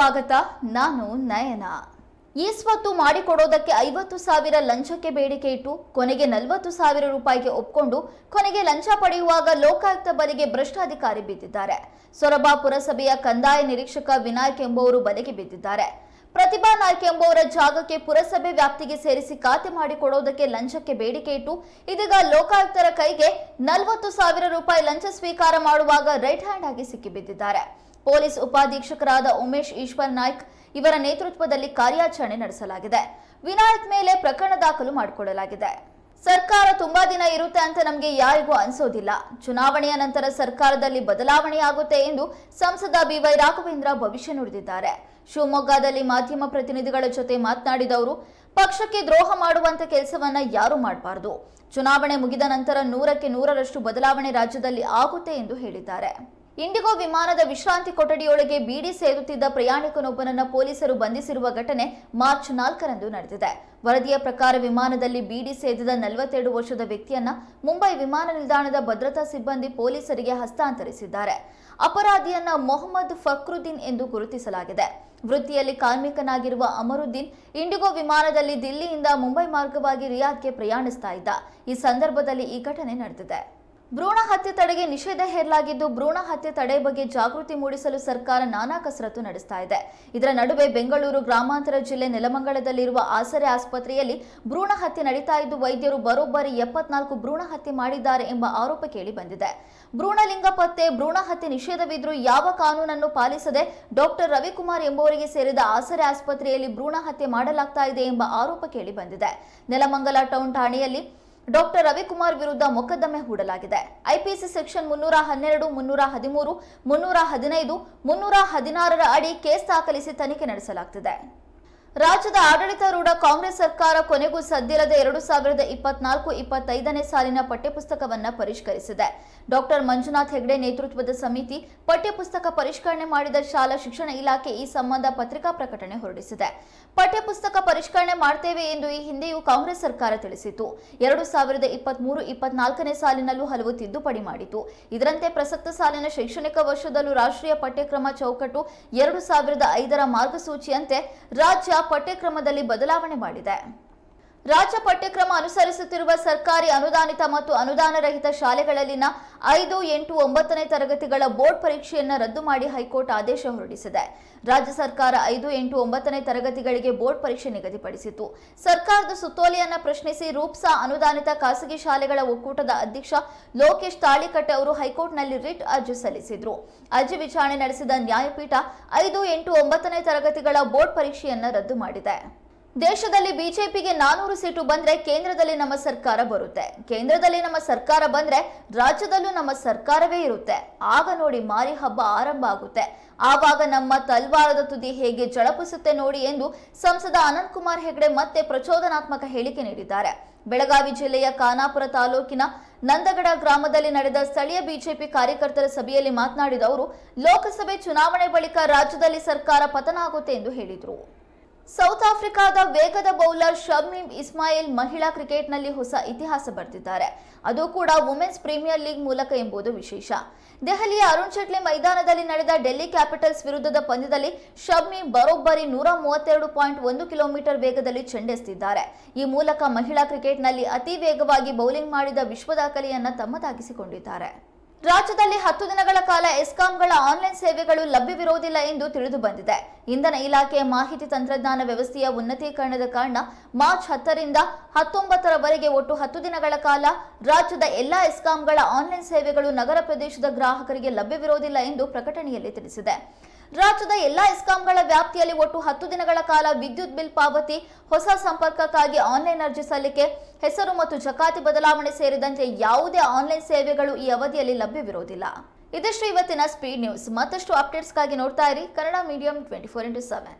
ಸ್ವಾಗತ, ನಾನು ನಯನ. ಈ ಸ್ವತ್ತು ಮಾಡಿಕೊಡೋದಕ್ಕೆ ಐವತ್ತು ಸಾವಿರ ಲಂಚಕ್ಕೆ ಬೇಡಿಕೆ ಇಟ್ಟು, ಕೊನೆಗೆ ನಲವತ್ತು ಸಾವಿರ ರೂಪಾಯಿಗೆ ಒಪ್ಕೊಂಡು, ಕೊನೆಗೆ ಲಂಚ ಪಡೆಯುವಾಗ ಲೋಕಾಯುಕ್ತ ಬಲೆಗೆ ಭ್ರಷ್ಟಾಧಿಕಾರಿ ಬಿದ್ದಿದ್ದಾರೆ. ಸೊರಬ ಪುರಸಭೆಯ ಕಂದಾಯ ನಿರೀಕ್ಷಕ ವಿನಾಯಕ್ ಎಂಬುವರು ಬಲೆಗೆ ಬಿದ್ದಿದ್ದಾರೆ. ಪ್ರತಿಭಾ ನಾಯ್ಕ ಎಂಬುವರ ಜಾಗಕ್ಕೆ ಪುರಸಭೆ ವ್ಯಾಪ್ತಿಗೆ ಸೇರಿಸಿ ಖಾತೆ ಮಾಡಿಕೊಡೋದಕ್ಕೆ ಲಂಚಕ್ಕೆ ಬೇಡಿಕೆ ಇಟ್ಟು, ಇದೀಗ ಲೋಕಾಯುಕ್ತರ ಕೈಗೆ ನಲವತ್ತು ಸಾವಿರ ರೂಪಾಯಿ ಲಂಚ ಸ್ವೀಕಾರ ಮಾಡುವಾಗ ರೈಟ್ ಹ್ಯಾಂಡ್ ಆಗಿ ಸಿಕ್ಕಿಬಿದ್ದಿದ್ದಾರೆ. ಪೊಲೀಸ್ ಉಪಾಧೀಕ್ಷಕರಾದ ಉಮೇಶ್ ಈಶ್ವರ್ ನಾಯ್ಕ್ ಇವರ ನೇತೃತ್ವದಲ್ಲಿ ಕಾರ್ಯಾಚರಣೆ ನಡೆಸಲಾಗಿದೆ. ವಿನಾಯಕ್ ಮೇಲೆ ಪ್ರಕರಣ ದಾಖಲು ಮಾಡಿಕೊಳ್ಳಲಾಗಿದೆ. ಸರ್ಕಾರ ತುಂಬಾ ದಿನ ಇರುತ್ತೆ ಅಂತ ನಮಗೆ ಯಾರಿಗೂ ಅನ್ಸೋದಿಲ್ಲ. ಚುನಾವಣೆಯ ನಂತರ ಸರ್ಕಾರದಲ್ಲಿ ಬದಲಾವಣೆಯಾಗುತ್ತೆ ಎಂದು ಸಂಸದ ಬಿವೈ ರಾಘವೇಂದ್ರ ಭವಿಷ್ಯ ನುಡಿದಿದ್ದಾರೆ. ಶಿವಮೊಗ್ಗದಲ್ಲಿ ಮಾಧ್ಯಮ ಪ್ರತಿನಿಧಿಗಳ ಜೊತೆ ಮಾತನಾಡಿದವರು, ಪಕ್ಷಕ್ಕೆ ದ್ರೋಹ ಮಾಡುವಂತ ಕೆಲಸವನ್ನ ಯಾರು ಮಾಡಬಾರದು. ಚುನಾವಣೆ ಮುಗಿದ ನಂತರ ನೂರಕ್ಕೆ ನೂರರಷ್ಟು ಬದಲಾವಣೆ ರಾಜ್ಯದಲ್ಲಿ ಆಗುತ್ತೆ ಎಂದು ಹೇಳಿದ್ದಾರೆ. ಇಂಡಿಗೋ ವಿಮಾನದ ವಿಶ್ರಾಂತಿ ಕೊಠಡಿಯೊಳಗೆ ಬೀಡಿ ಸೇದುತ್ತಿದ್ದ ಪ್ರಯಾಣಿಕನೊಬ್ಬನನ್ನು ಪೊಲೀಸರು ಬಂಧಿಸಿರುವ ಘಟನೆ ಮಾರ್ಚ್ ನಾಲ್ಕರಂದು ನಡೆದಿದೆ. ವರದಿಯ ಪ್ರಕಾರ ವಿಮಾನದಲ್ಲಿ ಬೀಡಿ ಸೇದಿದ ನಲವತ್ತೆರಡು ವರ್ಷದ ವ್ಯಕ್ತಿಯನ್ನ ಮುಂಬೈ ವಿಮಾನ ನಿಲ್ದಾಣದ ಭದ್ರತಾ ಸಿಬ್ಬಂದಿ ಪೊಲೀಸರಿಗೆ ಹಸ್ತಾಂತರಿಸಿದ್ದಾರೆ. ಅಪರಾಧಿಯನ್ನ ಮೊಹಮ್ಮದ್ ಫಕ್ರುದ್ದೀನ್ ಎಂದು ಗುರುತಿಸಲಾಗಿದೆ. ವೃತ್ತಿಯಲ್ಲಿ ಕಾರ್ಮಿಕನಾಗಿರುವ ಅಮರುದ್ದೀನ್ ಇಂಡಿಗೋ ವಿಮಾನದಲ್ಲಿ ದಿಲ್ಲಿಯಿಂದ ಮುಂಬೈ ಮಾರ್ಗವಾಗಿ ರಿಯಾದ್ಗೆ ಪ್ರಯಾಣಿಸ್ತಾ ಇದ್ದ. ಈ ಸಂದರ್ಭದಲ್ಲಿ ಈ ಘಟನೆ ನಡೆದಿದೆ. ಭ್ರೂಣ ಹತ್ಯೆ ತಡೆಗೆ ನಿಷೇಧ ಹೇರಲಾಗಿದ್ದು ಭ್ರೂಣ ಹತ್ಯೆ ತಡೆ ಬಗ್ಗೆ ಜಾಗೃತಿ ಮೂಡಿಸಲು ಸರ್ಕಾರ ನಾನಾ ಕಸರತ್ತು ನಡೆಸ್ತಾ ಇದೆ. ಇದರ ನಡುವೆ ಬೆಂಗಳೂರು, ಗ್ರಾಮಾಂತರ ಜಿಲ್ಲೆ ನೆಲಮಂಗಲದಲ್ಲಿರುವ ಆಸರೆ ಆಸ್ಪತ್ರೆಯಲ್ಲಿ ಭ್ರೂಣ ಹತ್ಯೆ ನಡೀತಾ ಇದ್ದು ವೈದ್ಯರು ಬರೋಬ್ಬರಿ ಎಪ್ಪತ್ನಾಲ್ಕು ಭ್ರೂಣ ಹತ್ಯೆ ಮಾಡಿದ್ದಾರೆ ಎಂಬ ಆರೋಪ ಕೇಳಿ ಬಂದಿದೆ. ಭ್ರೂಣಲಿಂಗ ಪತ್ತೆ, ಭ್ರೂಣ ಹತ್ಯೆ ನಿಷೇಧವಿದ್ರೂ ಯಾವ ಕಾನೂನನ್ನು ಪಾಲಿಸದೆ ಡಾಕ್ಟರ್ ರವಿಕುಮಾರ್ ಎಂಬುವರಿಗೆ ಸೇರಿದ ಆಸರೆ ಆಸ್ಪತ್ರೆಯಲ್ಲಿ ಭ್ರೂಣ ಹತ್ಯೆ ಮಾಡಲಾಗ್ತಾ ಇದೆ ಎಂಬ ಆರೋಪ ಕೇಳಿ ಬಂದಿದೆ. ನೆಲಮಂಗಲ ಟೌನ್ ಠಾಣೆಯಲ್ಲಿ ಡಾಕ್ಟರ್ ರವಿಕುಮಾರ್ ವಿರುದ್ಧ ಮೊಕದ್ದಮೆ ಹೂಡಲಾಗಿದೆ. ಐಪಿಸಿ ಸೆಕ್ಷನ್ ಮುನ್ನೂರ ಹನ್ನೆರಡು, ಮುನ್ನೂರ ಹದಿಮೂರು, ಮುನ್ನೂರ ಹದಿನೈದು, ಮುನ್ನೂರ ಹದಿನಾರರ ಅಡಿ ಕೇಸ್ ದಾಖಲಿಸಿ ತನಿಖೆ ನಡೆಸಲಾಗುತ್ತಿದೆ ರಾಜ್ಯದ ಆಡಳಿತಾರೂಢ ಕಾಂಗ್ರೆಸ್ ಸರ್ಕಾರ ಕೊನೆಗೂ ಸದ್ದಿಲ್ಲದೆ ಎರಡು ಸಾವಿರದ ಇಪ್ಪತ್ನಾಲ್ಕು ಇಪ್ಪತ್ತೈದನೇ ಸಾಲಿನ ಪಠ್ಯಪುಸ್ತಕವನ್ನ ಪರಿಷ್ಕರಿಸಿದೆ. ಡಾಕ್ಟರ್ ಮಂಜುನಾಥ್ ಹೆಗ್ಡೆ ನೇತೃತ್ವದ ಸಮಿತಿ ಪಠ್ಯಪುಸ್ತಕ ಪರಿಷ್ಕರಣೆ ಮಾಡಿದ ಶಾಲಾ ಶಿಕ್ಷಣ ಇಲಾಖೆ ಈ ಸಂಬಂಧ ಪತ್ರಿಕಾ ಪ್ರಕಟಣೆ ಹೊರಡಿಸಿದೆ. ಪಠ್ಯಪುಸ್ತಕ ಪರಿಷ್ಕರಣೆ ಮಾಡ್ತೇವೆ ಎಂದು ಈ ಹಿಂದೆಯೂ ಕಾಂಗ್ರೆಸ್ ಸರ್ಕಾರ ತಿಳಿಸಿತ್ತು. ಎರಡು ಸಾವಿರದ ಇಪ್ಪತ್ಮೂರು ಇಪ್ಪತ್ನಾಲ್ಕನೇ ಸಾಲಿನಲ್ಲೂ ಹಲವು ತಿದ್ದುಪಡಿ ಮಾಡಿತು. ಇದರಂತೆ ಪ್ರಸಕ್ತ ಸಾಲಿನ ಶೈಕ್ಷಣಿಕ ವರ್ಷದಲ್ಲೂ ರಾಷ್ಟ್ರೀಯ ಪಠ್ಯಕ್ರಮ ಚೌಕಟ್ಟು ಎರಡು ಸಾವಿರದ ಐದರ ಮಾರ್ಗಸೂಚಿಯಂತೆ ರಾಜ್ಯ ಪಠ್ಯಕ್ರಮದಲ್ಲಿ ಬದಲಾವಣೆ ಮಾಡಿದೆ. ರಾಜ್ಯ ಪಠ್ಯಕ್ರಮ ಅನುಸರಿಸುತ್ತಿರುವ ಸರ್ಕಾರಿ ಅನುದಾನಿತ ಮತ್ತು ಅನುದಾನ ರಹಿತ ಶಾಲೆಗಳಲ್ಲಿನ ಐದು, ಎಂಟು, ಒಂಬತ್ತನೇ ತರಗತಿಗಳ ಬೋರ್ಡ್ ಪರೀಕ್ಷೆಯನ್ನು ರದ್ದು ಮಾಡಿ ಹೈಕೋರ್ಟ್ ಆದೇಶ ಹೊರಡಿಸಿದೆ. ರಾಜ್ಯ ಸರ್ಕಾರ ಐದು, ಎಂಟು, ಒಂಬತ್ತನೇ ತರಗತಿಗಳಿಗೆ ಬೋರ್ಡ್ ಪರೀಕ್ಷೆ ನಿಗದಿಪಡಿಸಿತು ಸರ್ಕಾರದ ಸುತ್ತೋಲೆಯನ್ನು ಪ್ರಶ್ನಿಸಿ ರೂಪ್ಸಾ ಅನುದಾನಿತ ಖಾಸಗಿ ಶಾಲೆಗಳ ಒಕ್ಕೂಟದ ಅಧ್ಯಕ್ಷ ಲೋಕೇಶ್ ತಾಳಿಕಟ್ಟೆ ಅವರು ಹೈಕೋರ್ಟ್ನಲ್ಲಿ ರಿಟ್ ಅರ್ಜಿ ಸಲ್ಲಿಸಿದ್ರು. ಅರ್ಜಿ ವಿಚಾರಣೆ ನಡೆಸಿದ ನ್ಯಾಯಪೀಠ ಐದು, ಎಂಟು, ಒಂಬತ್ತನೇ ತರಗತಿಗಳ ಬೋರ್ಡ್ ಪರೀಕ್ಷೆಯನ್ನು ರದ್ದು ಮಾಡಿದೆ. ದೇಶದಲ್ಲಿ ಬಿಜೆಪಿಗೆ ನಾನೂರು ಸೀಟು ಬಂದ್ರೆ ಕೇಂದ್ರದಲ್ಲಿ ನಮ್ಮ ಸರ್ಕಾರ ಬರುತ್ತೆ. ಕೇಂದ್ರದಲ್ಲಿ ನಮ್ಮ ಸರ್ಕಾರ ಬಂದ್ರೆ ರಾಜ್ಯದಲ್ಲೂ ನಮ್ಮ ಸರ್ಕಾರವೇ ಇರುತ್ತೆ. ಆಗ ನೋಡಿ ಮಾರಿ ಹಬ್ಬ ಆರಂಭ ಆಗುತ್ತೆ. ಆವಾಗ ನಮ್ಮ ತಲ್ವಾರದ ತುದಿ ಹೇಗೆ ಜಳಪಿಸುತ್ತೆ ನೋಡಿ ಎಂದು ಸಂಸದ ಅನಂತ್ ಕುಮಾರ್ ಹೆಗಡೆ ಮತ್ತೆ ಪ್ರಚೋದನಾತ್ಮಕ ಹೇಳಿಕೆ ನೀಡಿದ್ದಾರೆ. ಬೆಳಗಾವಿ ಜಿಲ್ಲೆಯ ಖಾನಾಪುರ ತಾಲೂಕಿನ ನಂದಗಡ ಗ್ರಾಮದಲ್ಲಿ ನಡೆದ ಸ್ಥಳೀಯ ಬಿಜೆಪಿ ಕಾರ್ಯಕರ್ತರ ಸಭೆಯಲ್ಲಿ ಮಾತನಾಡಿದ ಅವರು, ಲೋಕಸಭೆ ಚುನಾವಣೆ ಬಳಿಕ ರಾಜ್ಯದಲ್ಲಿ ಸರ್ಕಾರ ಪತನ ಆಗುತ್ತೆ ಎಂದು ಹೇಳಿದರು. ಸೌತ್ ಆಫ್ರಿಕಾದ ವೇಗದ ಬೌಲರ್ ಶಮೀಮ್ ಇಸ್ಮಾಯಿಲ್ ಮಹಿಳಾ ಕ್ರಿಕೆಟ್ನಲ್ಲಿ ಹೊಸ ಇತಿಹಾಸ ಬರೆದಿದ್ದಾರೆ. ಅದು ಕೂಡ ವುಮೆನ್ಸ್ ಪ್ರೀಮಿಯರ್ ಲೀಗ್ ಮೂಲಕ ಎಂಬುದು ವಿಶೇಷ. ದೆಹಲಿಯ ಅರುಣ್ ಜೇಟ್ಲಿ ಮೈದಾನದಲ್ಲಿ ನಡೆದ ಡೆಲ್ಲಿ ಕ್ಯಾಪಿಟಲ್ಸ್ ವಿರುದ್ಧದ ಪಂದ್ಯದಲ್ಲಿ ಶಮೀಮ್ ಬರೋಬ್ಬರಿ ನೂರ ಮೂವತ್ತೆರಡು ಪಾಯಿಂಟ್ ಒಂದು ಕಿಲೋಮೀಟರ್ ವೇಗದಲ್ಲಿ ಚೆಂಡೆಸ್ತಿದ್ದಾರೆ. ಈ ಮೂಲಕ ಮಹಿಳಾ ಕ್ರಿಕೆಟ್ನಲ್ಲಿ ಅತಿ ವೇಗವಾಗಿ ಬೌಲಿಂಗ್ ಮಾಡಿದ ವಿಶ್ವ ದಾಖಲೆಯನ್ನು ತಮ್ಮದಾಗಿಸಿಕೊಂಡಿದ್ದಾರೆ. ರಾಜ್ಯದಲ್ಲಿ ಹತ್ತು ದಿನಗಳ ಕಾಲ ಎಸ್ಕಾಂಗಳ ಆನ್ಲೈನ್ ಸೇವೆಗಳು ಲಭ್ಯವಿರುವುದಿಲ್ಲ ಎಂದು ತಿಳಿದು ಬಂದಿದೆ. ಇಂಧನ ಇಲಾಖೆ ಮಾಹಿತಿ ತಂತ್ರಜ್ಞಾನ ವ್ಯವಸ್ಥೆಯ ಉನ್ನತೀಕರಣದ ಕಾರಣ ಮಾರ್ಚ್ ಹತ್ತರಿಂದ ಹತ್ತೊಂಬತ್ತರವರೆಗೆ ಒಟ್ಟು ಹತ್ತು ದಿನಗಳ ಕಾಲ ರಾಜ್ಯದ ಎಲ್ಲಾ ಎಸ್ಕಾಂಗಳ ಆನ್ಲೈನ್ ಸೇವೆಗಳು ನಗರ ಪ್ರದೇಶದ ಗ್ರಾಹಕರಿಗೆ ಲಭ್ಯವಿರುವುದಿಲ್ಲ ಎಂದು ಪ್ರಕಟಣೆಯಲ್ಲಿ ತಿಳಿಸಿದೆ. ರಾಜ್ಯದ ಎಲ್ಲಾ ಇಸ್ಕಾಂಗಳ ವ್ಯಾಪ್ತಿಯಲ್ಲಿ ಒಟ್ಟು ಹತ್ತು ದಿನಗಳ ಕಾಲ ವಿದ್ಯುತ್ ಬಿಲ್ ಪಾವತಿ, ಹೊಸ ಸಂಪರ್ಕಕ್ಕಾಗಿ ಆನ್ಲೈನ್ ಅರ್ಜಿ ಸಲ್ಲಿಕೆ, ಹೆಸರು ಮತ್ತು ಜಕಾತಿ ಬದಲಾವಣೆ ಸೇರಿದಂತೆ ಯಾವುದೇ ಆನ್ಲೈನ್ ಸೇವೆಗಳು ಈ ಅವಧಿಯಲ್ಲಿ ಲಭ್ಯವಿರುವುದಿಲ್ಲ. ಇದಿಷ್ಟು ಇವತ್ತಿನ ಸ್ಪೀಡ್ ನ್ಯೂಸ್ ಮತ್ತಷ್ಟು ಅಪ್ಡೇಟ್ಸ್ಗಾಗಿ ನೋಡ್ತಾ ಇರಿ Kannada medium twenty four into seven